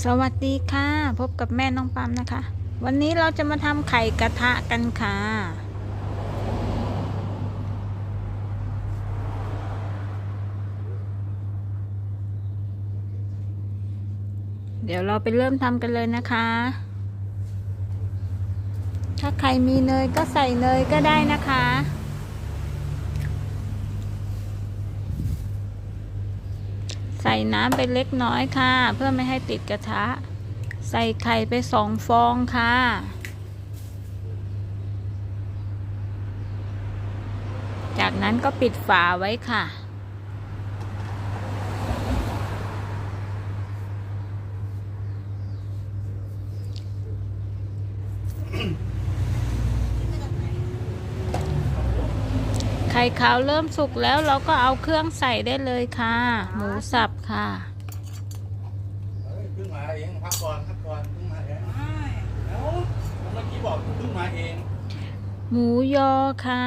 สวัสดีค่ะ พบกับแม่น้องปามนะคะ วันนี้เราจะมาทำไข่กระทะกันค่ะ เดี๋ยวเราไปเริ่มทำกันเลยนะคะ ถ้าใครมีเนยก็ใส่เนยก็ได้นะคะ ส่น้ำไปเล็กน้อยค่ะ เพื่อไม่ให้ติดกระทะ ใส่ไข่ไปสองฟองค่ะ จากนั้นก็ปิดฝาไว้ค่ะ ไข่ขาวเริ่มสุกแล้วเราก็เอาเครื่องใส่ได้เลยค่ะ หมูสับค่ะเฮ้ยเพิ่งมาเองพักก่อนพักก่อนเพิ่งมาเองแล้วเมื่อกี้บอกเพิ่งมาเอง หมูยอค่ะ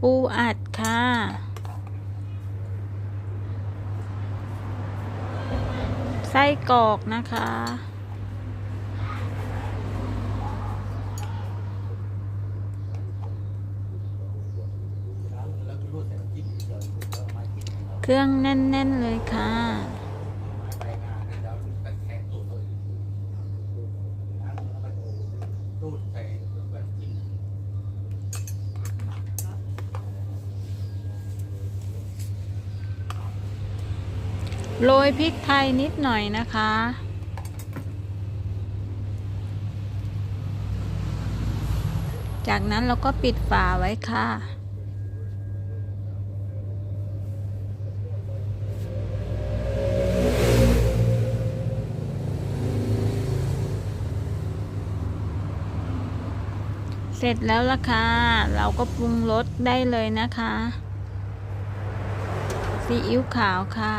ปูอัดค่ะไส้กรอกนะคะ แล้วก็รูดใส่น้ำจิ้มเดี๋ยวเอามากิน เครื่องแน่น ๆ เลยค่ะ โรยพริกไทยนิดหน่อยนะคะจากนั้นเราก็ปิดฝาไว้ค่ะ เสร็จแล้วล่ะค่ะ เราก็ปรุงรสได้เลยนะคะ ซีอิ๊วขาวค่ะ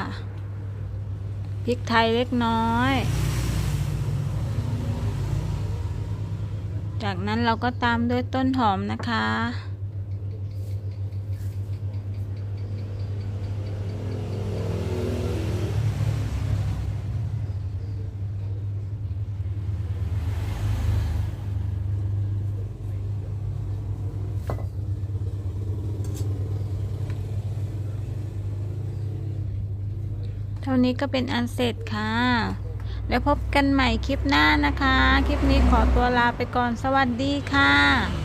พริกไทยเล็กน้อย จากนั้นเราก็ตามด้วยต้นหอมนะคะ เท่านี้ก็เป็นอันเสร็จค่ะ แล้วพบกันใหม่คลิปหน้านะคะ คลิปนี้ขอตัวลาไปก่อนสวัสดีค่ะ